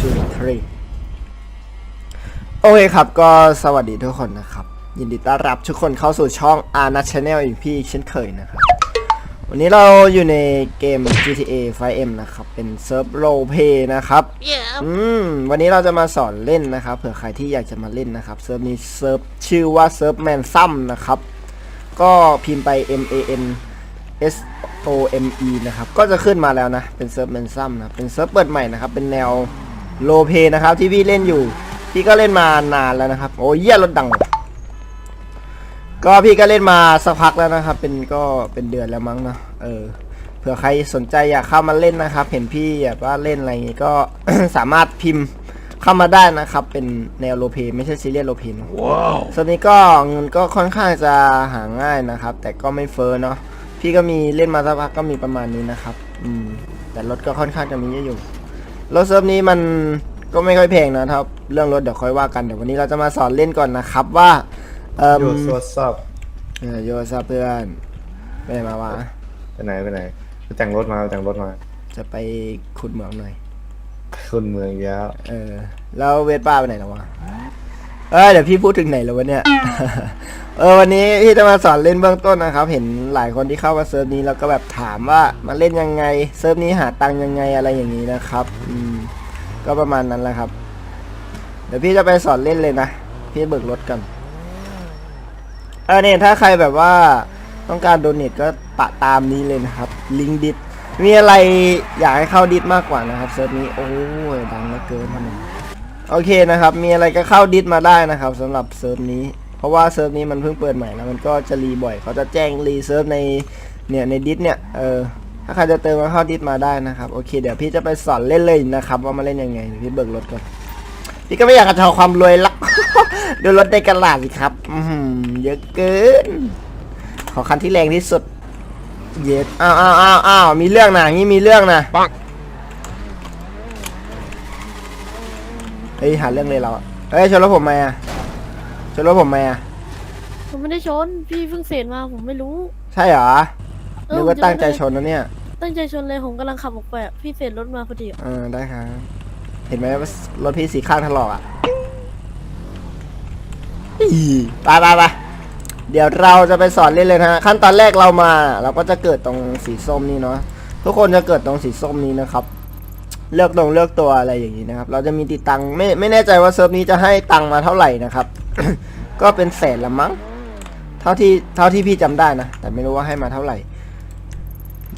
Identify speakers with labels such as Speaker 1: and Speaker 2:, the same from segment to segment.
Speaker 1: two three โอเคครับ ก็สวัสดีทุกคนนะครับ ยินดีต้อนรับทุกคนเข้าสู่ช่อง a r n a Channel อีกพี่อีกเช่นเคยนะครับ วันนี้เราอยู่ในเกม GTA 5M นะครับ เป็นเซิร์ฟโรเพนะครับ อืม วันนี้เราจะมาสอนเล่นนะครับ เผื่อใครที่อยากจะมาเล่นนะครับ เซิร์ฟนี้เซิร์ฟชื่อว่าเซิร์ฟแมนซัมนะครับ ก็พิมพ์ไป M A N S O M E นะครับ ก็จะขึ้นมาแล้วนะ เป็นเซิร์ฟแมนซัมนะ เป็นเซิร์ฟเปิดใหม่นะครับ เป็นแนว โลเพนะครับที่พี่เล่นอยู่ พี่ก็เล่นมานานแล้วนะครับ โอ้ยเยี่ยรถดัง ก็พี่ก็เล่นมาสักพักแล้วนะครับ เป็นก็เป็นเดือนแล้วมั้งเนอะเออเผื่อใครสนใจอยากเข้ามาเล่นนะครับ เห็นพี่แบบว่าเล่นอะไรอย่างงี้ก็สามารถพิมพ์เข้ามาได้นะครับ เป็นแนวโลเพไม่ใช่ซีเรียสโลเพนะ
Speaker 2: Wow.
Speaker 1: ส่วนนี้ก็เงินก็ค่อนข้างจะหาง่ายนะครับ แต่ก็ไม่เฟ้อเนาะพี่ก็มีเล่นมาสักพักก็มีประมาณนี้นะครับ อืมแต่รถก็ค่อนข้างจะมีเยอะอยู่ รถเซิร์ฟนี้มันก็ไม่ค่อยแพงนะครับ เรื่องรถเดี๋ยวค่อยว่ากันเดี๋ยววันนี้เราจะมาสอนเล่นก่อนนะครับว่าเอ่อ
Speaker 2: อยู่สวดสอบ
Speaker 1: เออโยซาเพื่อนไปไหนมาวะ
Speaker 2: ไปไหนไปไหนไปแต่งรถมาไปแต่งรถมา
Speaker 1: จะไปขุดเหมืองหน่อย
Speaker 2: ขึ้นเมืองอีกแล้ว
Speaker 1: เออแล้วเวทป้าไปไหนแล้ววะเออเดี๋ยวพี่พูดถึงไหนแล้ววะเนี่ย เออวันนี้พี่จะมาสอนเล่นเบื้องต้นนะครับ เห็นหลายคนที่เข้ามาเซิร์ฟนี้แล้วก็แบบถามว่ามาเล่นยังไงเซิร์ฟนี้หาตังค์ยังไงอะไรอย่างนี้นะครับอืมก็ประมาณนั้นแหละครับ เดี๋ยวพี่จะไปสอนเล่นเลยนะพี่เบิกรถกันเออเนี่ยถ้าใครแบบว่าต้องการโดเนทก็ปะตามนี้เลยนะครับ ลิงดิสมีอะไรอยากให้เข้าดิสมากกว่านะครับเซิร์ฟนี้โอ้ยดังเหลือเกินมันโอเคนะครับ มีอะไรก็เข้าดิสมาได้นะครับสำหรับเซิร์ฟนี้ เพราะว่าเซิร์ฟนี้มันเพิ่งเปิดใหม่แล้วมันก็จะรีบ่อย เขาจะแจ้งรีเซิร์ฟในเนี่ยในดิสเนี่ยเออถ้าใครจะเติมมาเข้าดิสมาได้นะครับโอเคเดี๋ยวพี่จะไปสอนเล่นเลยนะครับ ว่ามาเล่นยังไงพี่เบิกรถก่อนพี่ก็ไม่อยากกระชอความรวยละดูรถในกระลาดสิครับอือหือเยอะเกิน ขอคันที่แรงที่สุด เย็ดอ้าวอ้าวอ้าวอ้าวมีเรื่องนะงี้มีเรื่องนะ
Speaker 2: ปัง
Speaker 1: เฮ้ยหาเรื่องเลยเราเฮ้ยชนรถผมไหมอะ ชนรถผมไหมอะ
Speaker 3: ผมไม่ได้ชน พี่เพิ่งเสร็จมาผมไม่รู้
Speaker 1: ใช่เหรอ
Speaker 3: เออ
Speaker 1: นึกว่า
Speaker 3: ผมจะ
Speaker 1: ตั้งใจ
Speaker 3: ไม่ได้
Speaker 1: ชนนะเนี่ย
Speaker 3: ตั้งใจชนเลยผมกำลังขับออกไปอะพี่เสร็จรถมาพอดีอะ
Speaker 1: เออได้ครับเห็นไหมว่ารถพี่สีข้างถลอกอะอีไปไปไปเดี๋ยวเราจะไปสอนเล่นเลยนะฮะขั้นตอนแรกเรามา เราก็จะเกิดตรงสีส้มนี่เนาะทุกคนจะเกิดตรงสีส้มนี้นะครับ เลือกตรงเลือกตัวอะไรอย่างนี้นะครับ เราจะมีติดตังค์ไม่ไม่แน่ใจว่าเซิร์ฟนี้จะให้ตังค์มาเท่าไหร่นะครับ ก็เป็นแสนละมั้ง เท่าที่เท่าที่พี่จำได้นะ แต่ไม่รู้ว่าให้มาเท่าไหร่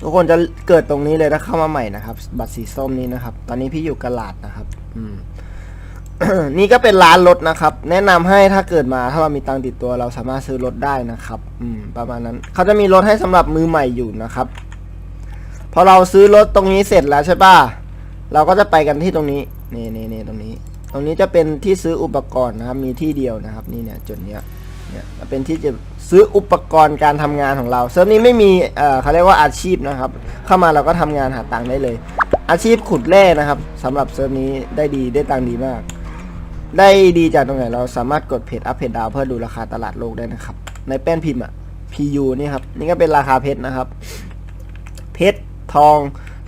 Speaker 1: ทุกคนจะเกิดตรงนี้เลยถ้าเข้ามาใหม่นะครับ บัตรสีส้มนี้นะครับ ตอนนี้พี่อยู่กลาดนะครับ อืมนี่ก็เป็นร้านรถนะครับ แนะนำให้ถ้าเกิดมาถ้าเรามีตังติดตัวเราสามารถซื้อรถได้นะครับ อืม ประมาณนั้น เขาจะมีรถให้สำหรับมือใหม่อยู่นะครับ พอเราซื้อรถตรงนี้เสร็จแล้วใช่ป่ะเราก็จะไปกันที่ตรงนี้ นี่นี่นี่ตรงนี้ ตรงนี้จะเป็นที่ซื้ออุปกรณ์นะครับ มีที่เดียวนะครับ นี่เนี่ยจุดเนี้ยเนี่ยเป็นที่จะซื้ออุปกรณ์การทำงานของเราเซิร์ฟนี้ไม่มีเอ่อเขาเรียกว่าอาชีพนะครับ เข้ามาเราก็ทำงานหาตังค์ได้เลย อาชีพขุดแร่นะครับสำหรับเซิร์ฟนี้ได้ดีได้ตังค์ดีมาก ได้ดีจากตรงไหนเราสามารถกดเพจอัพเพจดาวเพื่อดูราคาตลาดโลกได้นะครับ ในแป้นพิมพ์อะ PU นี่ครับนี่ก็เป็นราคาเพชรนะครับ เพชรทอง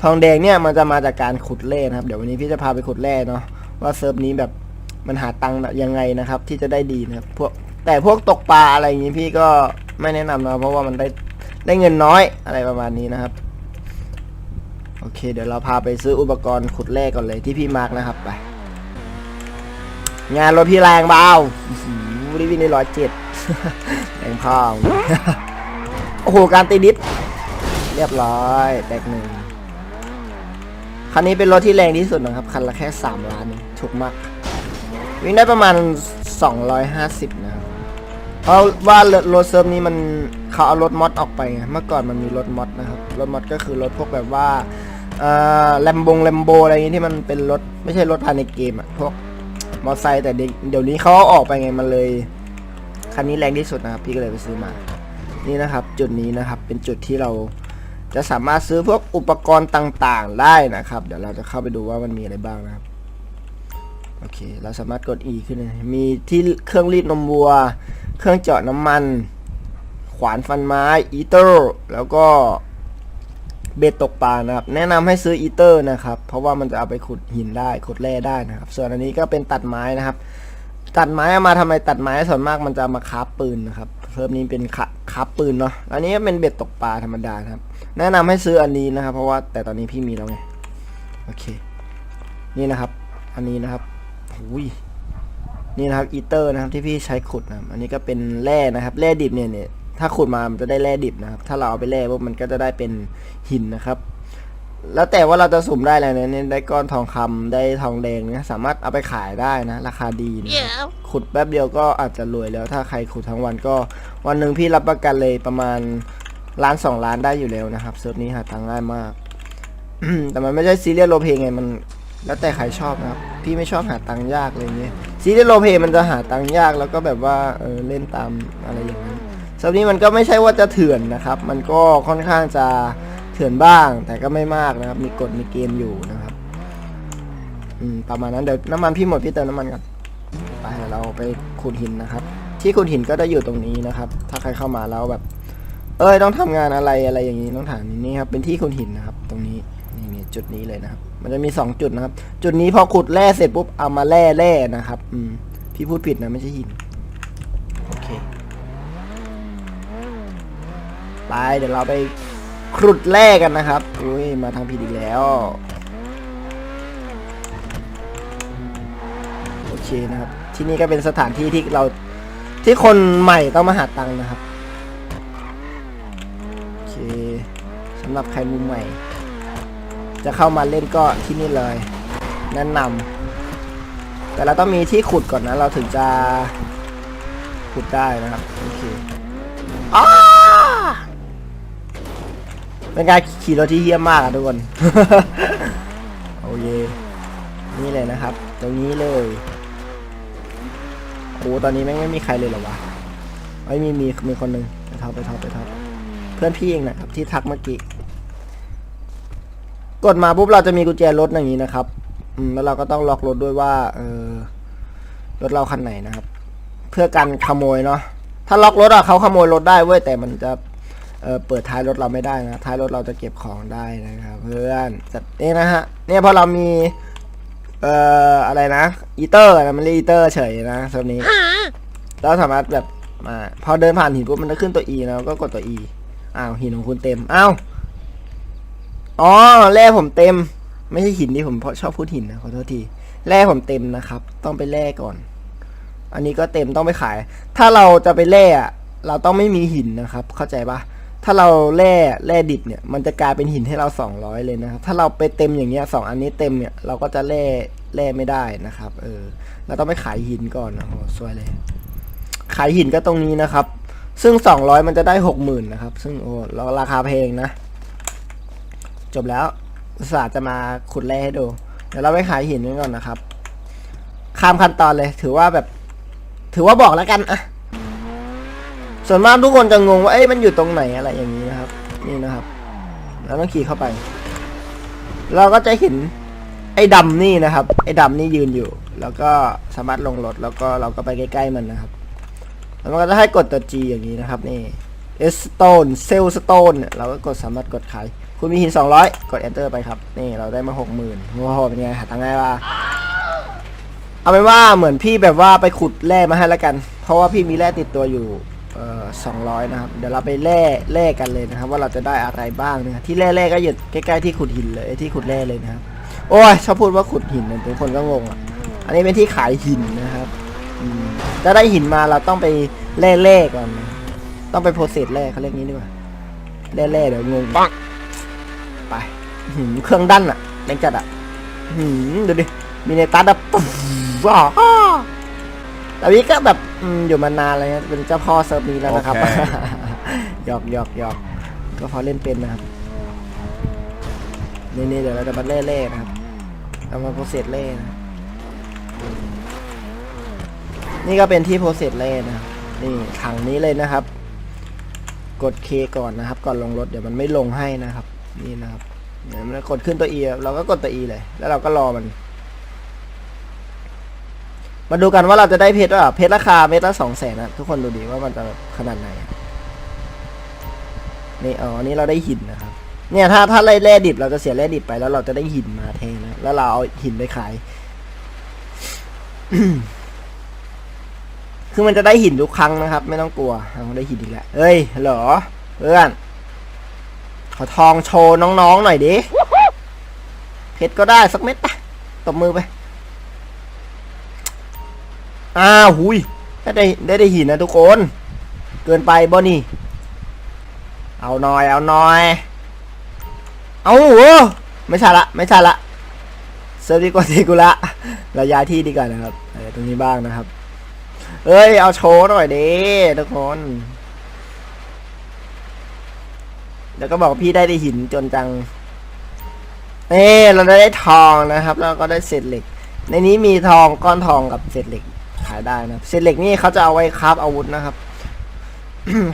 Speaker 1: ทองแดงเนี่ยมันจะมาจากการขุดแร่นะครับ เดี๋ยววันนี้พี่จะพาไปขุดแร่เนาะ ว่าเซิร์ฟนี้แบบมันหาตังค์ยังไงนะครับ ที่จะได้ดีนะครับพวกแต่พวกตกปลาอะไรอย่างนี้พี่ก็ไม่แนะนำนะเพราะว่ามันได้ได้เงินน้อยอะไรประมาณนี้นะครับ โอเค เดี๋ยวเราพาไปซื้ออุปกรณ์ขุดแร่ก่อนเลยที่พี่มาร์กนะครับไป งานรถพี่แรงเบาอื้อหือรีบวิ่งได้ร้อยเจ็ดแรงพ่อโอ้โหการตีดิฟเรียบร้อย แตกหนึ่ง คันนี้เป็นรถที่แรงที่สุดนะครับ คันละแค่สามล้านถูกมาก วิ่งได้ประมาณ 250 นะครับ เพราะว่ารถเซิร์ฟนี้มันเขาเอารถมอดออกไป เมื่อก่อนมันมีรถมอดนะครับ รถมอดก็คือรถพวกแบบว่าแลมบงแลมโบอะไรอย่างนี้ที่มันเป็นรถไม่ใช่รถภายในเกมอะพวกมอเตอร์ไซค์แต่เดี๋ยวเดี๋ยวนี้เขาเอาออกไปไงมันเลย คันนี้แรงที่สุดนะครับ พี่ก็เลยไปซื้อมา นี่นะครับ จุดนี้นะครับเป็นจุดที่เรา จะสามารถซื้อพวกอุปกรณ์ต่างๆ ได้นะครับ เดี๋ยวเราจะเข้าไปดูว่ามันมีอะไรบ้างนะครับ โอเค เราสามารถกด E ขึ้นเลยมีที่เครื่องรีดนมวัว เครื่องเจาะน้ำมัน ขวานฟันไม้ อีเตอร์ แล้วก็เบ็ดตกปลานะครับ แนะนำให้ซื้ออีเตอร์นะครับ เพราะว่ามันจะเอาไปขุดหินได้ ขุดแร่ได้นะครับ ส่วนอันนี้ก็เป็นตัดไม้นะครับ ตัดไม้เอามาทำไมตัดไม้ส่วนมากมันจะามาคาฟปืนนะครับ เพิ่มนี้เป็นคาคราฟปืนเนาะอันนี้เป็นเบ็ดตกปลาธรรมดาครับ แนะนำให้ซื้ออันนี้นะครับ เพราะว่าแต่ตอนนี้พี่มีแล้วไงโอเค นี่นะครับ อันนี้นะครับหุยนี่นะครับอีเตอร์นะครับที่พี่ใช้ขุดนะอันนี้ก็เป็นแร่นะครับแร่ดิบเนี่ยเนี่ยถ้าขุดมามันจะได้แร่ดิบนะครับ ถ้าเราเอาไปแร่ปุ๊บมันก็จะได้เป็นหินนะครับ แล้วแต่ว่าเราจะสุ่มได้อะไรเนี่ยเนี่ยได้ก้อนทองคำได้ทองแดงเนี่ยสามารถเอาไปขายได้นะ ราคาดีนะครับขุดแป๊บเดียวก็อาจจะรวยแล้วถ้าใครขุดทั้งวันก็ วันหนึ่งพี่รับประกันเลยประมาณล้านสองล้านได้อยู่แล้วนะครับเซิร์ฟนี้หาตังค์ง่ายมาก แต่มันไม่ใช่ซีเรียสโรลเพลย์ไงมันแล้วแต่ใครชอบนะครับพี่ไม่ชอบหาตังค์ยากอะไรเงี้ยซีเรียสโรลเพลย์มันจะหาตังค์ยากแล้วก็แบบว่าเออเล่นตามอะไรอย่างนั้นเซิร์ฟนี้มันก็ไม่ใช่ว่าจะเถื่อนนะครับ มันก็ค่อนข้างจะ เถื่อนบ้าง แต่ก็ไม่มากนะครับ มีกฎมีเกมอยู่นะครับอืมประมาณนั้นเดี๋ยวน้ำมันพี่หมดพี่เติมน้ำมันก่อนไปเดี๋ยวเราไปขุดหินนะครับ ที่ขุดหินก็จะอยู่ตรงนี้นะครับ ถ้าใครเข้ามาแล้วแบบ เอ้ยต้องทำงานอะไรอะไรอย่างนี้ต้องถามนี่ครับเป็นที่ขุดหินนะครับ ตรงนี้นี่นจุดนี้เลยนะครับ มันจะมีสองจุดนะครับ จุดนี้พอขุดแร่เสร็จปุ๊บเอามาแร่แร่นะครับ อืมพี่พูดผิดนะไม่ใช่หินโอเคไปเดี๋ยวเราไป ขุดแร่กันนะครับ อุ้ย มาทางผิดอีกแล้ว โอเคนะครับ ที่นี่ก็เป็นสถานที่ที่เราที่คนใหม่ต้องมาหาตังค์นะครับ โอเคสำหรับใครมือใหม่ จะเข้ามาเล่นก็ที่นี่เลย แนะนำแต่เราต้องมีที่ขุดก่อนนะ เราถึงจะขุดได้นะครับ โอเคอ้า เป็นการขี่รถที่เยี่ยมมากอะทุกคน โอเค นี่เลยนะครับ ตรงนี้เลยโอ้ตอนนี้แม่งไม่มีใครเลยเหรอวะไอ้มีมีมีคนหนึ่งไปท็อปไปท็อปไปท็อปเพื่อนพี่เองนะครับที่ทักเมื่อกี้ กดมาปุ๊บเราจะมีกุญแจรถอย่างนี้นะครับ อืมแล้วเราก็ต้องล็อกรถด้วยว่า เออรถเราคันไหนนะครับ เพื่อกันขโมยเนาะถ้าล็อกรถอะเขาขโมยรถได้เว้ยแต่มันจะ เออเปิดท้ายรถเราไม่ได้นะท้ายรถเราจะเก็บของได้นะครับเพื่อนแต่นี่นะฮะเนี่ยพอเรามีเอ่ออะไรนะอีเตอร์นะมันเรียกอีเตอร์เฉยนะส่วนนี้เราสามารถแบบมาพอเดินผ่านหินปุ๊บมันจะขึ้นตัว E นะก็กดตัว E อ้าวหินของคุณเต็มอ้าวอ๋อแร่ผมเต็ม ไม่ใช่หินที่ผมเพราะชอบพูดหินนะขอโทษทีแร่ผมเต็มนะครับ ต้องไปแร่ก่อน อันนี้ก็เต็มต้องไปขาย ถ้าเราจะไปแร่เราต้องไม่มีหินนะครับ เข้าใจปะ ถ้าเราแร่แร่ดิบเนี่ย มันจะกลายเป็นหินให้เราสองร้อยเลยนะครับ ถ้าเราไปเต็มอย่างเงี้ยสองอันนี้เต็มเนี่ย เราก็จะแร่แร่ไม่ได้นะครับ เออ เราต้องไปขายหินก่อนนะโอ้สวยเลย ขายหินก็ตรงนี้นะครับ ซึ่ง 200 มันจะได้ 60,000นะครับ ซึ่งโอ้เราราคาแพงนะ จบแล้วอุตส่าห์จะมาขุดแร่ให้ดู เดี๋ยวเราไปขายหินกันก่อนนะครับ ข้ามขั้นตอนเลย ถือว่าแบบ ถือว่าบอกแล้วกันอะ ส่วนมากทุกคนจะงงว่าเอ้ยมันอยู่ตรงไหนอะไรอย่างนี้นะครับ นี่นะครับแล้วต้องขี่เข้าไป เราก็จะเห็นไอ้ดำนี่นะครับ ไอ้ดำนี่ยืนอยู่ แล้วก็สามารถลงรถแล้วก็เราก็ไปใกล้ๆมันนะครับแล้วมันก็จะให้กดตัว G อย่างนี้นะครับนี่ S stone cell stone เนี่ยเราก็กดสามารถกดขายคุณมีหิน200 กด enter ไปครับ นี่เราได้มา 60,000โอ้โหเป็นไงหาตังค์ง่ายป่ะเอาเป็นว่าเหมือนพี่แบบว่าไปขุดแร่มาให้แล้วกัน เพราะว่าพี่มีแร่ติดตัวอยู่ เอ่อ200นะครับ เดี๋ยวเราไปแร่แร่กันเลยนะครับ ว่าเราจะได้อะไรบ้างนะที่แร่แร่ก็อยู่ใกล้ๆที่ขุดหินเลยที่ขุดแร่เลยนะครับ โอ้ยชอบพูดว่าขุดหินเนี่ยทุกคนก็งงอะอันนี้เป็นที่ขายหินนะครับอืมจะได้หินมาเราต้องไปแร่แร่ก่อนนะต้องไปโปรเซสแร่เขาเรียกงี้ดีกว่าแร่แร่เดี๋ยวงงปังไปอื้อหือเครื่องดันอะแรงจัดอะอื้อหือดูดิมีในตัดอะปุ๊บว้าว แต่นี้ก็แบบอืมอยู่มานานเลยนะเป็นเจ้าพ่อเซิร์ฟนี้แล้วนะครับ
Speaker 2: โอเค
Speaker 1: หยอกหยอกหยอกก็พอเล่นเป็นนะครับ นี่นี่เดี๋ยวเราจะมาแร่แร่นะครับเอามาโปรเซสแร่นะนี่ก็เป็นที่โปรเซสแร่นะครับนี่ถังนี้เลยนะครับ กดเคก่อนนะครับ ก่อนลงรถเดี๋ยวมันไม่ลงให้นะครับ นี่นะครับเดี๋ยวมันกดขึ้นตัว E เราก็กดตัว E เลย แล้วเราก็รอมัน มาดูกันว่าเราจะได้เพชรว่าเพชรราคาเม็ดละสองแสนนะทุกคนดูดีว่ามันจะขนาดไหนนี่อ๋ออันนี้เราได้หินนะครับ เนี่ยถ้าถ้าไล่แร่ดิบเราจะเสียแร่ดิบไปแล้วเราจะได้หินมาแทนนะแล้วเราเอาหินไปขาย คือมันจะได้หินทุกครั้งนะครับ ไม่ต้องกลัวเราได้หินอีกแล้วเอ้ยเหรอเพื่อนขอทองโชว์น้องๆหน่อยดิเพชรก็ได้สักเม็ดปะตบมือไป อ้าวหุยได้ได้ได้ได้หินนะทุกคน เกินไปบ่นี่ เอาหน่อย เอาหน่อย เอาโอ้ไม่ใช่ละ ไม่ใช่ละเซิร์ฟดีกว่าทีกูละราย้ายที่ดีกว่านะครับตรงนี้บ้างนะครับ เอ้ย เอาโชว์หน่อยดิทุกคน แล้วก็บอกพี่ได้ได้หินจนจัง เอ้เราได้ทองนะครับ แล้วก็ได้เศษเหล็ก ในนี้มีทองก้อนทองกับเศษเหล็กายได้นะเศษเหล็กนี่เขาจะเอาไว้คราฟอาวุธนะครับ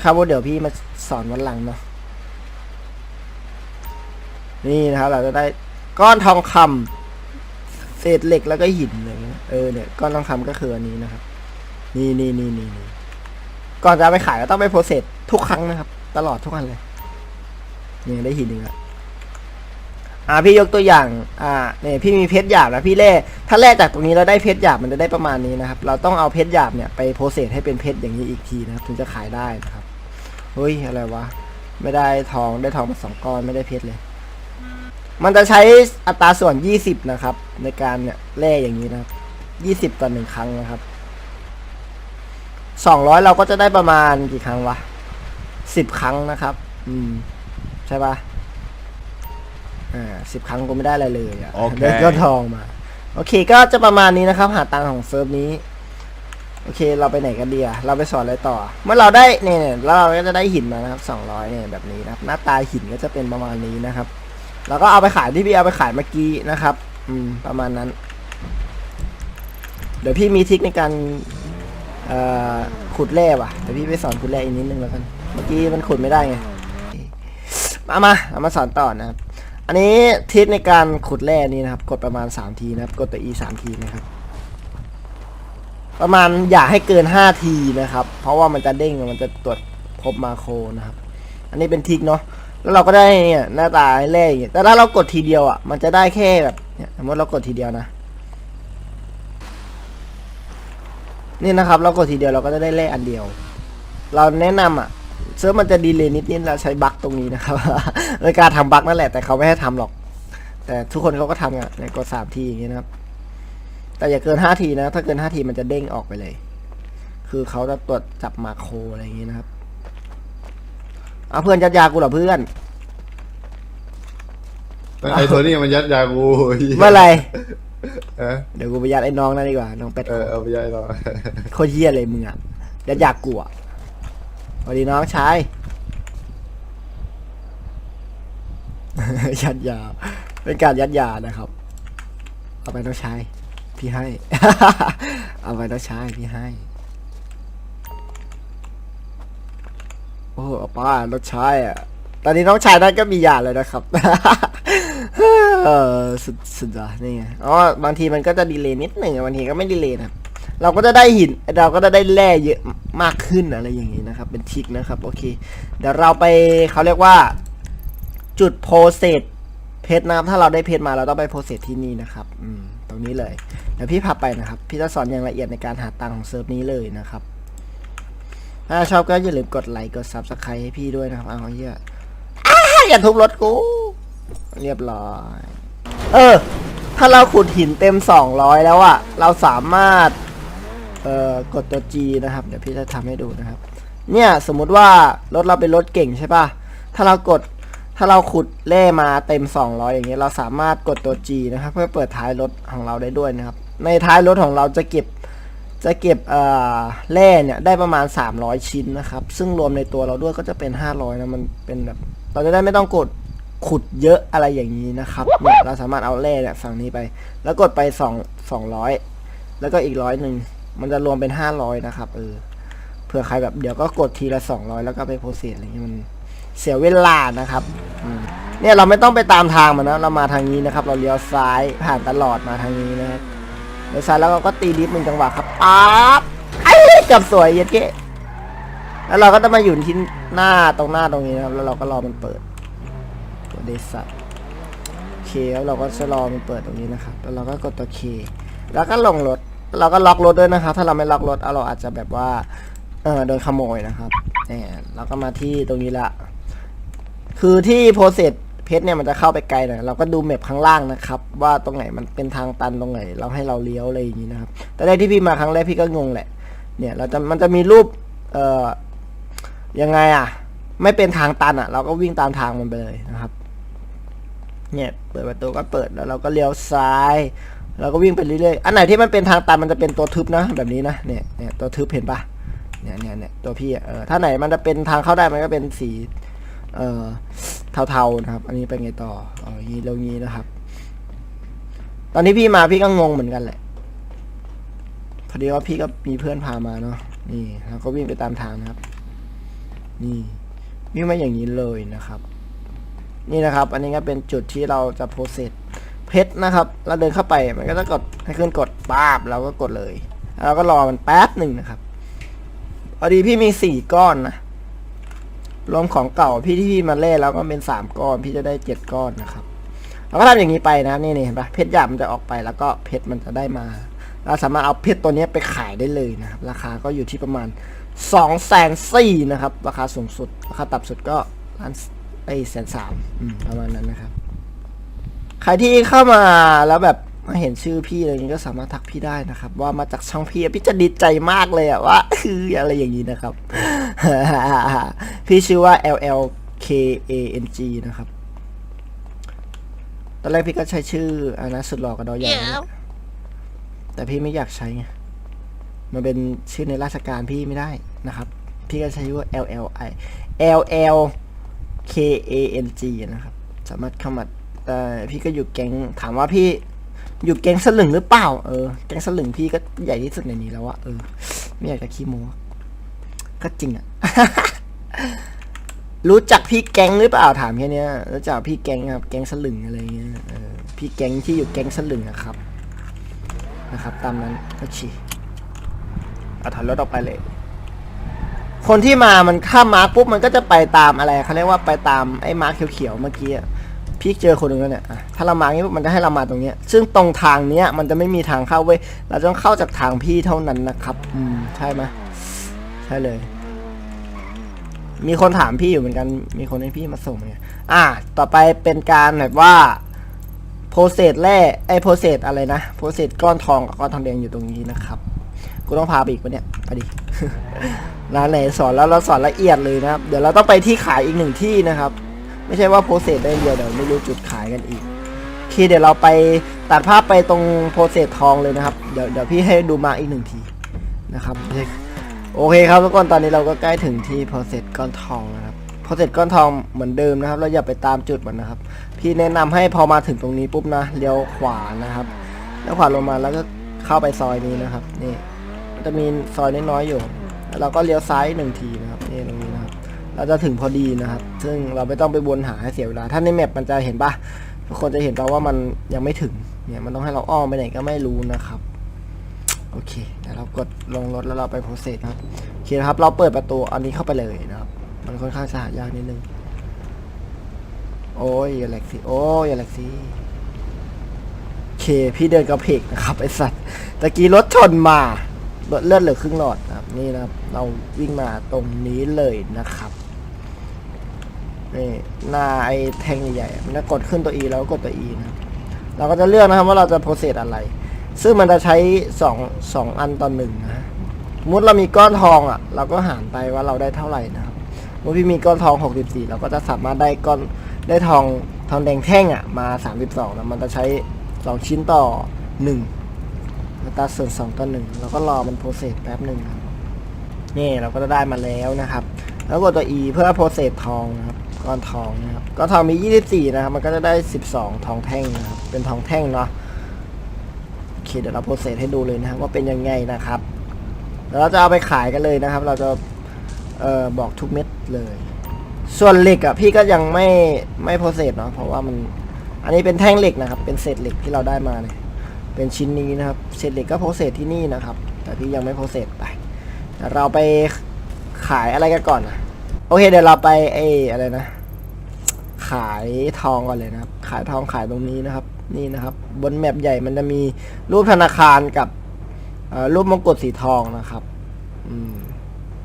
Speaker 1: ครับว่าเดี๋ยวพี่มาสอนวันหลังเนาะนี่นะครับ เราจะได้ก้อนทองคำเศษเหล็กแล้วก็หินอะไรเงี้ยเออเนี่ยก้อนทองคำก็คืออันนี้นะครับ นี่นี่นี่นี่นี่ก่อนจะไปขายก็ต้องไปโปรเซสทุกครั้งนะครับ ตลอดทุกวันเลยนี่ได้หินหนึ่งละ อ่าพี่ยกตัวอย่างอ่าเนี่ยพี่มีเพชรหยาบนะพี่แร่ถ้าแร่จากตรงนี้เราได้เพชรหยาบมันจะได้ประมาณนี้นะครับ เราต้องเอาเพชรหยาบเนี่ยไปโปรเซสให้เป็นเพชรอย่างนี้อีกทีนะครับถึงจะขายได้นะครับเฮ้ยอะไรวะไม่ได้ทองได้ทองมาสองก้อนไม่ได้เพชรเลย มันจะใช้อัตราส่วน 20 นะครับ ในการเนี่ยแร่อย่างนี้นะครับ20ต่อหนึ่งครั้งนะครับ200 เราก็จะได้ประมาณกี่ครั้งวะ10 ครั้งนะครับ อืม ใช่ปะ อ่า10ครั้งก็ไม่ได้อะไรเลยอะ
Speaker 2: โอเค
Speaker 1: ได้ก็ทองมา โอเคก็จะประมาณนี้นะครับ หาตังค์ของเซิร์ฟนี้ โอเค เราไปไหนกันดีอะเราไปสอนอะไรต่อ เมื่อเราได้เนี่ยเนี่ยแล้วเราก็จะได้หินมานะครับ200เนี่ยแบบนี้นะครับ หน้าตาหินก็จะเป็นประมาณนี้นะครับ แล้วก็เอาไปขายที่พี่เอาไปขายเมื่อกี้นะครับ อืม ประมาณนั้น เดี๋ยวพี่มีทริคในการเอ่อขุดแร่ว่ะเดี๋ยวพี่ไปสอนขุดแร่อีกนิดนึงแล้วกัน เมื่อกี้มันขุดไม่ได้ไง มามาเอามาสอนต่อนะครับ อันนี้ทริคในการขุดแร่นี้นะครับ กดประมาณ 3 ทีนะครับ กดตัว e 3ทีนะครับ ประมาณอย่าให้เกิน 5 ทีนะครับ เพราะว่ามันจะเด้งมันจะตรวจพบมาโครนะครับ อันนี้เป็นทริคเนาะแล้วเราก็ได้เนี่ยหน้าตาแร่อย่างเงี้ยแต่ถ้าเรากดทีเดียวอะมันจะได้แค่แบบเนี่ยสมมติเรากดทีเดียวนะนี่นะครับ เรากดทีเดียวเราก็จะได้แร่อันเดียว เราแนะนำอะ เซิร์ฟมันจะดีเลย์นิดนิดๆเราใช้บั๊กตรงนี้นะครับในการทำบั๊กนั่นแหละแต่เขาไม่ให้ทำหรอก แต่ทุกคนเขาก็ทำกันในกดสามทีอย่างเงี้ยนะครับ แต่อย่าเกินห้าทีนะ ถ้าเกินห้าทีมันจะเด้งออกไปเลย คือเขาจะตรวจจับมาโครอะไรอย่างงี้นะครับเอาเพื่อนยัดยากูเหรอเพื่อน
Speaker 2: ไอ้ตัวนี้มันยัดยากู
Speaker 1: เมื่อไหร
Speaker 2: เออ
Speaker 1: เดี๋ยวกูไปยัดไอ้น้องนั่นดีกว่าน้องเป็ด
Speaker 2: เออเอาไปยัดเรา
Speaker 1: โคตรเฮี้ยเลยมึงอะยัดยากกูอะ สวัสดีน้องชาย ยัดยา เป็นการยัดยานะครับ เอาไปน้องชาย พี่ให้ เอาไปน้องชายพี่ให้ โอ้เอาป้าน้องชายอะ ตอนนี้น้องชายนั่นก็มียาเลยนะครับ เออสุดสุดยอดนี่ไง อ๋อ บางทีมันก็จะดีเลย์นิดหนึ่งบางทีก็ไม่ดีเลย์นะ เราก็จะได้หิน เราก็จะได้แร่เยอะ มากขึ้นอะไรอย่างนี้นะครับ เป็นทิกนะครับโอเค เดี๋ยวเราไปเขาเรียกว่า จุดโพเซตเพชรนะครับถ้าเราได้เพชรมาเราต้องไปโพเซตที่นี่นะครับอืมตรงนี้เลยเดี๋ยวพี่พาไปนะครับ พี่จะสอนอย่างละเอียดในการหาตังค์ของเซิร์ฟนี้เลยนะครับถ้าชอบก็อย่าลืมกดไลค์กด subscribe ให้พี่ด้วยนะครับเอาเหี้ยอ้าอย่าทุบรถกู เรียบร้อย เออ ถ้าเราขุดหินเต็ม200แล้วอะเราสามารถ เอ่อกดตัว G นะครับ เดี๋ยวพี่จะทำให้ดูนะครับ เนี่ยสมมุติว่ารถเราเป็นรถเก่งใช่ปะถ้าเรากดถ้าเราขุดแร่มาเต็ม 200 อย่างเงี้ยเราสามารถกดตัว G นะครับ เพื่อเปิดท้ายรถของเราได้ด้วยนะครับ ในท้ายรถของเราจะเก็บจะเก็บเอ่อแร่เนี่ยได้ประมาณ 300 ชิ้นนะครับ ซึ่งรวมในตัวเราด้วยก็จะเป็น 500นะมันเป็นแบบเราจะได้ไม่ต้องกดขุดเยอะอะไรอย่างนี้นะครับเนี่ยเราสามารถเอาแร่เนี่ยฝั่งนี้ไป แล้วกดไป 2 200 แล้วก็อีกร้อยหนึ่ง มันจะรวมเป็น500นะครับเออเผื่อใครแบบเดี๋ยวก็กดทีละ200แล้วก็ไปโพสเซสอะไรอย่างเงี้ยมันเสียเวลานะครับเนี่ยเราไม่ต้องไปตามทางมันนะเรามาทางนี้นะครับ เราเลี้ยวซ้ายผ่านตลอดมาทางนี้นะครับเลี้ยวซ้ายแล้วเราก็ตีดิฟหนึ่งจังหวะครับป๊าบไอ้เกับสวยเย็ดเก้แล้วเราก็จะมาอยู่ที่หน้าตรงหน้าตรงนี้นะครับ แล้วเราก็รอมันเปิดตัวเดซัตโอเคแล้วเราก็จะรอมันเปิดตรงนี้นะครับ แล้วเราก็กดตัวเคแล้วก็ลงรถ เราก็ล็อกรถด้วยนะครับ ถ้าเราไม่ล็อกรถเราอาจจะแบบว่าเออโดนขโมยนะครับเนี่ยเราก็มาที่ตรงนี้ละ คือที่โพสเซสเพชรเนี่ยมันจะเข้าไปไกลหน่อยเราก็ดูแมพข้างล่างนะครับ ว่าตรงไหนมันเป็นทางตันตรงไหน เราให้เราเลี้ยวอะไรอย่างนี้นะครับ แต่แรกที่พี่มาครั้งแรกพี่ก็งงแหละ เนี่ยเราจะมันจะมีรูปเอ่อยังไงอะ ไม่เป็นทางตันอะ เราก็วิ่งตามทางมันไปเลยนะครับ เนี่ยเปิดประตูก็เปิดแล้วเราก็เลี้ยวซ้าย เราก็วิ่งไปเรื่อยๆ อันไหนที่มันเป็นทางตันมันจะเป็นตัวทึบนะ แบบนี้นะ เนี่ยเนี่ยตัวทึบเห็นปะเนี่ยเนี่ยเนี่ยตัวพี่อะเออถ้าไหนมันจะเป็นทางเข้าได้มันก็เป็นสี เอ่อเทาๆนะครับ อันนี้เป็นไงต่ออ๋ออย่างนี้ล้วงี้นะครับ ตอนที่พี่มาพี่ก็งงเหมือนกันแหละ พอดีว่าพี่ก็มีเพื่อนพามาเนาะ นี่เราก็วิ่งไปตามทางนะครับ นี่วิ่งมาอย่างนี้เลยนะครับ นี่นะครับ อันนี้ก็เป็นจุดที่เราจะโพสเซส เพชรนะครับ เราเดินเข้าไปมันก็จะกดให้ขึ้นกดป้าบเราก็กดเลยเราก็รอมันแป๊บหนึ่งนะครับพอดีพี่มีสี่ก้อนนะรวมของเก่าพี่ที่พี่มาเล่นแล้วก็เป็นสามก้อนพี่จะได้เจ็ดก้อนนะครับเราก็ทำอย่างนี้ไปนะนี่นี่เห็นปะเพชรหยาบมันจะออกไปแล้วก็เพชรมันจะได้มา เราสามารถเอาเพชรตัวนี้ไปขายได้เลยนะครับ ราคาก็อยู่ที่ประมาณสองแสนสี่นะครับ ราคาสูงสุด ราคาต่ำสุดก็ล้านไอ้แสนสามประมาณนั้นนะครับ ใครที่เข้ามาแล้วแบบมาเห็นชื่อพี่อะไรอย่างนี้ก็สามารถทักพี่ได้นะครับ ว่ามาจากช่องพี่พี่จะดีใจมากเลยอะว่าคืออะไรอย่างนี้นะครับ พี่ชื่อว่า L L K A N G นะครับ ตอนแรกพี่ก็ใช้ชื่ออานะสุดหล่อกับดอใหญ่นั่นแหละแต่พี่ไม่อยากใช้ไงมันเป็นชื่อในราชการพี่ไม่ได้นะครับ พี่ก็ใช้ว่า L L I L L K A N G นะครับ สามารถเข้ามา เอ่อพี่ก็อยู่แก๊งถามว่าพี่อยู่แก๊งสลึงหรือเปล่า เออ แก๊งสลึงพี่ก็ใหญ่ที่สุดในนี้แล้วอะเออ ไม่อยากจะขี้โม้ก็จริงอะรู้จักพี่แก๊งหรือเปล่าถามแค่นี้รู้จักพี่แก๊งครับ แก๊งสลึงอะไรเงี้ยเออพี่แก๊งที่อยู่แก๊งสลึงอะครับ นะครับ ตามนั้นก็ชีเอาถอยรถออกไปเลย คนที่มามันข้ามมาร์กปุ๊บมันก็จะไปตามอะไรเขาเรียกว่าไปตามไอ้มาร์กเขียวๆเมื่อกี้ พี่เจอคนหนึ่งแล้วเนี่ยอะถ้าเรามางนี้มันจะให้เรามาตรงเนี้ย ซึ่งตรงทางเนี้ยมันจะไม่มีทางเข้าเว้ย เราต้องเข้าจากทางพี่เท่านั้นนะครับ อืม ใช่ไหมใช่เลย มีคนถามพี่อยู่เหมือนกัน มีคนให้พี่มาส่งเนี่ย อะต่อไปเป็นการแบบว่าโพเซสแร่ไอ้โพเซสอะไรนะโพเซสก้อนทองกับก้อนทองแดงอยู่ตรงนี้นะครับ กูต้องพาไปอีกปะเนี่ยไปดิ ร้านไหนสอนแล้วเราสอนละเอียดเลยนะครับ เดี๋ยวเราต้องไปที่ขายอีกหนึ่งที่นะครับ ไม่ใช่ว่าโพสเซสได้เดียวเดี๋ยวไม่รู้จุดขายกันอีกโอเคเดี๋ยวเราไปตัดภาพไปตรงโพสเซสทองเลยนะครับ เดี๋ยวเดี๋ยวพี่ให้ดูมาอีกหนึ่งทีนะครับโอเคครับทุกคนตอนนี้เราก็ใกล้ถึงที่โพสเซสก้อนทองนะครับโพสเซสก้อนทองเหมือนเดิมนะครับ เราอย่าไปตามจุดมันนะครับ พี่แนะนำให้พอมาถึงตรงนี้ปุ๊บนะเลี้ยวขวานะครับแล้วขวาลงมาแล้วก็เข้าไปซอยนี้นะครับนี่จะมีซอยน้อยๆอยู่แล้วเราก็เลี้ยวซ้ายหนึ่งทีนะครับนี่ตรง เราจะถึงพอดีนะครับ ซึ่งเราไม่ต้องไปวนหาให้เสียเวลา ถ้าในแมปมันจะเห็นปะทุกคนจะเห็นปะว่ามันยังไม่ถึง เนี่ยมันต้องให้เราอ้อมไปไหนก็ไม่รู้นะครับ โอเคเดี๋ยวเรากดลงรถแล้วเราไปโพสเซสนะครับโอเคนครับ เราเปิดประตูอันนี้เข้าไปเลยนะครับ มันค่อนข้างจะหายากนิดนึง โอ้ยอย่าแหลกสิ โอ้ยอย่าแหลกสิโอเค พี่เดินกระเพกนะครับไอสัตว์ตะกี้รถชนมาเลือดเหลือครึ่งหลอดนะครับ นี่นะครับ เราวิ่งมาตรงนี้เลยนะครับ นี่หน้าไอ้แท่งใหญ่ๆมันจะกดขึ้นตัว E แล้วกดตัว E นะเราก็จะเลือกนะครับว่าเราจะโปรเซสอะไร ซึ่งมันจะใช้สองสองอันต่อหนึ่งนะสมมติเรามีก้อนทองอะ เราก็หารไปว่าเราได้เท่าไหร่นะครับเมื่อพี่มีก้อนทอง 64 เราก็จะสามารถได้ก้อนได้ทองทองแดงแท่งอะมา 32นะมันจะใช้ 2 ชิ้นต่อ1อัตราส่วน 2 ต่อ1แล้วก็รอมันโปรเซสแป๊บหนึ่งครับนี่เราก็จะได้มาแล้วนะครับ แล้วกดตัว E เพื่อโปรเซสทองนะครับ ก้อนทองนะครับก้อนทองมี 24 นะครับ มันก็จะได้ 12 ทองแท่งนะครับ เป็นทองแท่งเนาะโอเคเดี๋ยวเราโปรเซสให้ดูเลยนะครับว่าเป็นยังไงนะครับเดี๋ยวเราจะเอาไปขายกันเลยนะครับ เราจะเอ่อบอกทุกเม็ดเลย ส่วนเหล็กอะพี่ก็ยังไม่ไม่โปรเซสเนาะเพราะว่ามันอันนี้เป็นแท่งเหล็กนะครับ เป็นเศษเหล็กที่เราได้มาเนี่ยเป็นชิ้นนี้นะครับเศษเหล็กก็โปรเซสที่นี่นะครับ แต่พี่ยังไม่โปรเซสไปเดี๋ยวเราไปขายอะไรกันก่อนนะ โอเคเดี๋ยวเราไปไอ้อะไรนะ ขายทองก่อนเลยนะครับ ขายทองขายตรงนี้นะครับ นี่นะครับ บนแมปใหญ่มันจะมีรูปธนาคารกับรูปมงกุฎสีทองนะครับ อืม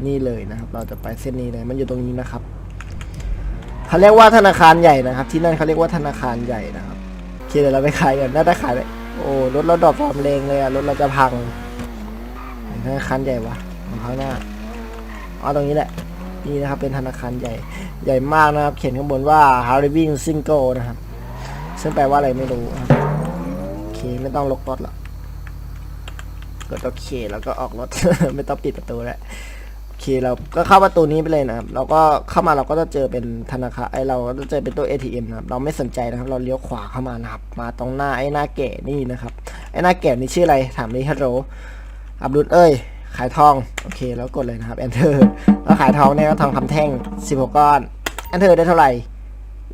Speaker 1: นี่เลยนะครับ เราจะไปเส้นนี้เลย มันอยู่ตรงนี้นะครับเขาเรียกว่าธนาคารใหญ่นะครับ ที่นั่นเขาเรียกว่าธนาคารใหญ่นะครับโอเคเดี๋ยวเราไปขายกันน่าจะขายเลยโอ้รถเราดรอปความแรงเลยอะรถเราจะพังไหนธนาคารใหญ่วะของข้างหน้าอ๋อตรงนี้แหละ นี่นะครับเป็นธนาคารใหญ่ใหญ่มากนะครับ เขียนข้างบนว่า Harving Single นะครับ ซึ่งแปลว่าอะไรไม่รู้ครับโอเคไม่ต้องล็อกรถหรอกกดโอเคแล้วก็ออกรถ ไม่ต้องปิดประตูแล้วโอเคเราก็เข้าประตูนี้ไปเลยนะครับเราก็เข้ามาเราก็จะเจอเป็นธนาคารไอเราก็จะเจอเป็นตู้ ATM นะครับ เราไม่สนใจนะครับ เราเลี้ยวขวาเข้ามานะครับ มาตรงหน้าไอ้หน้าแก่นี่นะครับไอ้หน้าแก่นี่ชื่ออะไรถามดิฮัลโหลอับดุลเอ้ยขายทอง โอเค แล้วกดเลยนะครับ enter ขายทองเนี่ยทองคำแท่ง 16 ก้อน enter ได้เท่าไหร่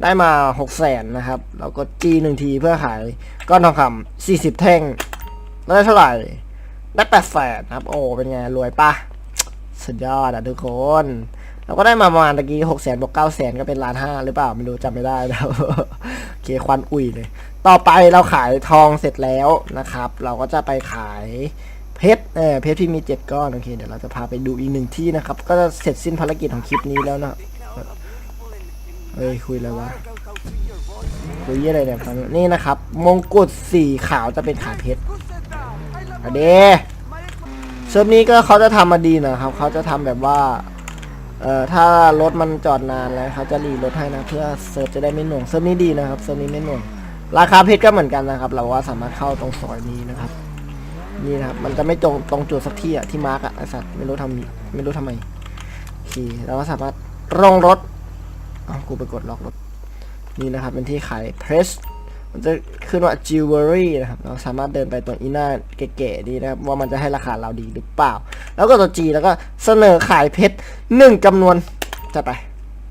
Speaker 1: ได้มา6 0แสนนะครับแล้วก็จีหนึ่งทีเพื่อขายก้อนทองคำ40 แท่ง แล้วได้เท่าไหร่ ได้8แสนครับ โอ้ เป็นไง รวยปะสุดยอดอะทุกคน เราก็ได้มาประมาณตะกี้หกแสนบวกเก้าแสนก็เป็นล้านห้าหรือเปล่าไม่รู้จำไม่ได้แล้วโอเคควันอุ่ยเลย ต่อไปเราขายทองเสร็จแล้วนะครับ เราก็จะไปขาย เพชรเออเพชรที่มีเจ็ดก้อนโอเคเดี๋ยวเราจะพาไปดูอีกหนึ่งที่นะครับ ก็จะเสร็จสิ้นภารกิจของคลิปนี้แล้วนะเอ้ยคุยแล้ววะคุยอะไรเนี่ยฟังนี่นะครับ มงกุฎสีขาวจะเป็นขาเพชรอเดเซิร์ฟนี้ก็เขาจะทำมาดีนะครับ เขาจะทำแบบว่าเอ่อถ้ารถมันจอดนานแล้วเขาจะรีรถให้นะเพื่อเซิร์ฟจะได้ไม่หน่วงเซิร์ฟนี้ดีนะครับเซิร์ฟนี้ไม่หน่วงราคาเพชรก็เหมือนกันนะครับ เราว่าสามารถเข้าตรงซอยนี้นะครับ นี่นะครับ มันจะไม่ตรงตรงจุดสักที่อะที่มาร์กอะไอสัตว์ไม่รู้ทำไม่รู้ทำไมโอเคเราก็สามารถลงรถอ้ากูไปกดล็อกรถ นี่นะครับเป็นที่ขายเพรสมันจะขึ้นว่า jewelry นะครับ เราสามารถเดินไปตรงอีน้าเก๋ๆดีนะครับ ว่ามันจะให้ราคาเราดีหรือเปล่า แล้วก็ตัว G แล้วก็เสนอขายเพชรหนึ่งจำนวนจะไป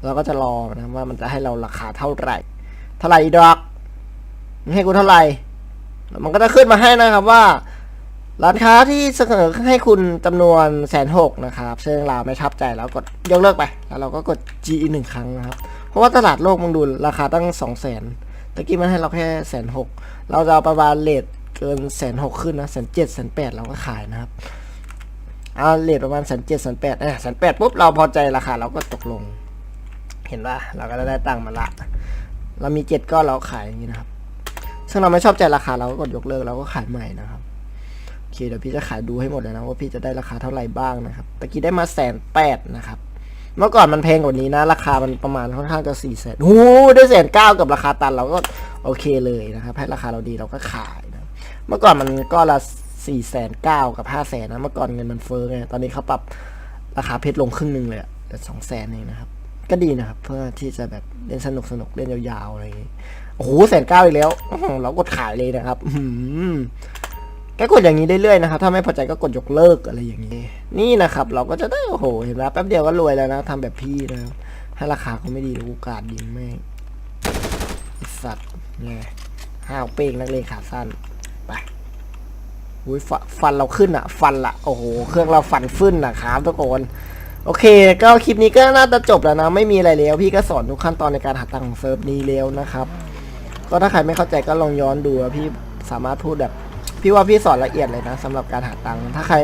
Speaker 1: เราก็จะรอนะครับว่ามันจะให้เราราคาเท่าไหร่ เท่าไหร่ดอกมันให้กูเท่าไหร่ มันก็จะขึ้นมาให้นะครับว่า ร้านค้าที่เสนอให้คุณจำนวนแสนหกนะครับ ซึ่งเราไม่ชอบใจแล้วกดยกเลิกไป แล้วเราก็กด G อีกหนึ่งครั้งนะครับ เพราะว่าตลาดโลกมึงดูราคาตั้งสองแสนตะกี้มันให้เราแค่แสนหกเราจะเอาประมาณเลทเกินแสนหกขึ้นนะแสนเจ็ดแสนแปดเราก็ขายนะครับเอาเลทประมาณแสนเจ็ดแสนแปดเออแสนแปดปุ๊บเราพอใจราคาเราก็ตกลง เห็นป่ะเราก็ได้ตังค์มาละ เรามีเจ็ดก้อนเราขายอย่างนี้นะครับ ซึ่งเราไม่ชอบใจราคาเราก็กดยกเลิกเราก็ขายใหม่นะครับ อเคเดี๋ยวพี่จะขายดูให้หมดเลยนะว่าพี่จะได้ราคาเท่าไหร่บ้างนะครับตะกี้ได้มาแสนแปดนะครับ เมื่อก่อนมันแพงกว่านี้นะ ราคามันประมาณค่อนข้างจะสี่แสนโอ้ได้แสนเก้ากับราคาตันเราก็โอเคเลยนะครับให้ราคาเราดีเราก็ขายนะเมื่อก่อนมันก็ละสี่แสนเก้ากับห้าแสนนะเมื่อก่อนเงินมันเฟ้อไงตอนนี้เขาปรับราคาเพชรลงครึ่งหนึ่งเลยแต่สองแสนเองนะครับ ก็ดีนะครับ เพื่อที่จะแบบเล่นสนุกสนุกเล่นยาวๆอะไรอย่างงี้โอ้โหแสนเก้าอีกแล้วเรากดขายเลยนะครับอื ก็กดอย่างนี้เรื่อยๆนะครับ ถ้าไม่พอใจก็กดยกเลิกอะไรอย่างนี้ นี่นะครับ เราก็จะได้โอ้โหเห็นไหมแป๊บเดียวก็รวยแล้วนะทำแบบพี่นะครับถ้าราคาเขาไม่ดีเดี๋ยวกูกราดยิงแม่สัตว์ไงห้าวเป้งนักเลงขาสั้นไปอุ้ยฟันเราขึ้นอะฟันละโอ้โหเครื่องเราฟันขึ้นนะครับทุกคนโอเค ก็คลิปนี้ก็น่าจะจบแล้วนะ ไม่มีอะไรแล้วพี่ก็สอนทุกขั้นตอนในการหาตังค์ของเซิร์ฟนี้แล้วนะครับ ก็ถ้าใครไม่เข้าใจก็ลองย้อนดูอะพี่สามารถพูดแบบ พี่ว่าพี่สอนละเอียดเลยนะสำหรับการหาตังค์ถ้าใคร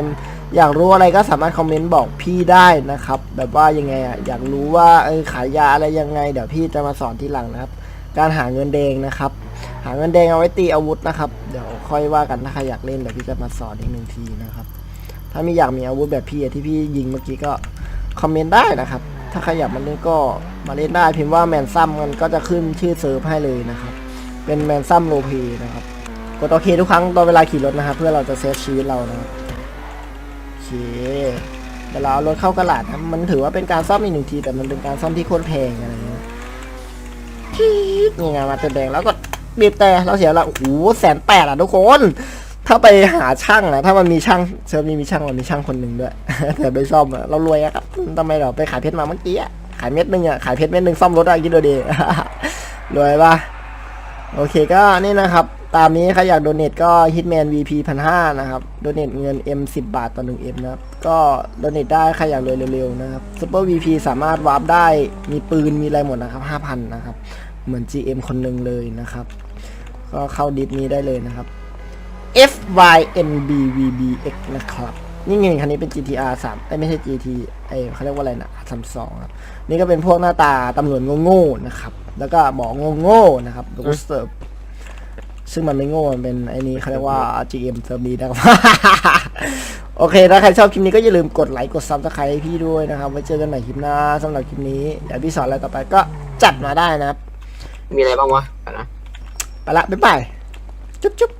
Speaker 1: อยากรู้อะไรก็สามารถคอมเมนต์บอกพี่ได้นะครับ แบบว่ายังไงอะอยากรู้ว่าเออขายยาอะไรยังไง เดี๋ยวพี่จะมาสอนทีหลังนะครับ การหาเงินแดงนะครับ หาเงินแดงเอาไว้ตีอาวุธนะครับ เดี๋ยวค่อยว่ากันถ้าใครอยากเล่นเดี๋ยวพี่จะมาสอนอีกหนึ่งทีนะครับ ถ้ามีอยากมีอาวุธแบบพี่อะที่พี่ยิงเมื่อกี้ก็คอมเมนต์ได้นะครับ ถ้าใครอยากมาเล่นก็มาเล่นได้พิมพ์ว่าแมนซัมมันก็จะขึ้นชื่อเซิร์ฟให้เลยนะครับ เป็นแมนซัมโลเพนะครับ กดโอเคทุกครั้งตอนเวลาขี่รถนะครับเพื่อเราจะเซฟชีวิตเรานะโอเคเดี๋ยวเราเอารถเข้ากระดาษนะมันถือว่าเป็นการซ่อมอีกหนึ่งทีแต่มันเป็นการซ่อมที่โคตรแพงอะไรเงี้ยนี่ไงมาเต็มแดงแล้วก็บีบแต่เราเสียละโอ้โหแสนแปดอะทุกคน ถ้าไปหาช่างนะถ้ามันมีช่างเซิร์ฟนี้มีช่างมันมีช่างคนหนึ่งด้วยแต่ไปซ่อมเรารวยอะครับทำไมเราไปขายเพชรมาเมื่อกี้อะขายเม็ดหนึงอะขายเพชรเม็ดหนึงซ่อมรถอะคิดดูดิรวยปะโอเคก็นี่นะครับ ตามนี้ใครอยากโดเนทก็ Hitman VP พันห้านะครับ โดเนทเงิน M 10 บาทต่อ1 M นะครับ ก็โดเนทได้ใครอยากรวยเร็วๆนะครับ Super VP สามารถวาร์ปได้ มีปืน มีอะไรหมดนะครับ 5,000 นะครับ เหมือน GM คนหนึ่งเลยนะครับ ก็เข้าดิสนี้ได้เลยนะครับ F Y N B V B X นะครับ นี่ไงคันนี้เป็น GTR 3ไอ้ยไม่ใช่ GT ไอเขาเรียกว่าอะไรนะ32ครับ นี่ก็เป็นพวกหน้าตาตำรวจโง่ๆนะครับ แล้วก็หมอโง่ๆนะครับล้วก็เสิร์ฟ ซึ่งมันไม่โง่ มันเป็นไอ้นี่เขาเรียกว่า GM เซิร์ฟนี้นะครับ โอเค ถ้าใครชอบคลิปนี้ก็อย่าลืมกดไลค์ กดซับสไครต์ให้พี่ด้วยนะครับ ไว้เจอกันใหม่คลิปหน้าสำหรับคลิปนี้ เดี๋ยวพี่สอนอะไรต่อไปก็จัดมาได้นะครับ
Speaker 4: มีอะไรบ้างวะเดี๋ยวนะ
Speaker 1: ไปละ บ๊ายบาย จุ๊บจุ๊บ